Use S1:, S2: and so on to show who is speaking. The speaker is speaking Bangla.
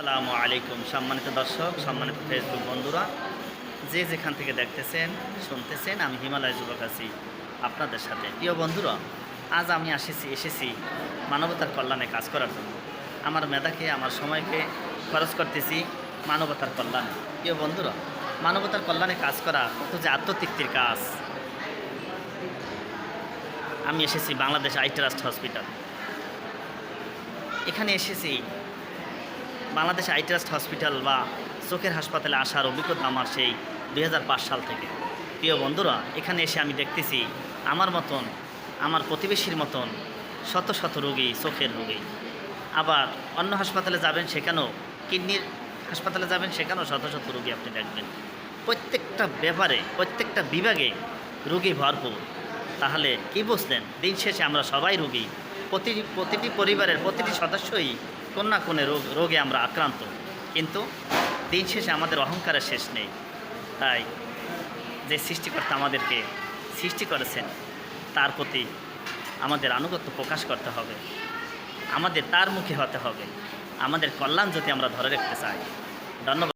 S1: আসসালামু আলাইকুম। সম্মানিত দর্শক, সম্মানিত ফেসবুক বন্ধুরা, যে যেখান থেকে দেখতেছেন, শুনতেছেন, আমি হিমালয় যুবক আছি আপনাদের সাথে। প্রিয় বন্ধুরা, আজ আমি আসেছি, এসেছি মানবতার কল্যাণে কাজ করার জন্য। আমার মেধাকে, আমার সময়কে খরচ করতেছি মানবতার কল্যাণে। প্রিয় বন্ধুরা, মানবতার কল্যাণে কাজ করা কত যে আত্মতৃপ্তির কাজ। আমি এসেছি বাংলাদেশ আই ট্রাস্ট হসপিটাল। এখানে এসেছি বাংলাদেশ আই ট্রাস্ট হসপিটাল বা চোখের হাসপাতালে আসার অভিজ্ঞতা আমার সেই দু হাজার পাঁচ সাল থেকে। প্রিয় বন্ধুরা, এখানে এসে আমি দেখতেছি আমার মতন, আমার প্রতিবেশীর মতন শত শত রোগী চোখের রোগী। আবার অন্য হাসপাতালে যাবেন সেখানেও, কিডনির হাসপাতালে যাবেন সেখানেও শত শত রোগী আপনি দেখবেন। প্রত্যেকটা ব্যাপারে, প্রত্যেকটা বিভাগে রোগী ভরপুর। তাহলে কি বুঝলেন? দিন শেষে আমরা সবাই রোগী। প্রতি, প্রতিটি পরিবারের প্রতিটি সদস্যই কোন না কোনো রোগ, রোগে আমরা আক্রান্ত। কিন্তু দিন শেষে আমাদের অহংকারের শেষ নেই। তাই যে সৃষ্টিকর্তা আমাদেরকে সৃষ্টি করেছেন, তার প্রতি আমাদের আনুগত্য প্রকাশ করতে হবে। আমাদের তার মুখে হতে হবে। আমাদের কল্যাণ যদি আমরা ধরে রাখতে চাই। ধন্যবাদ।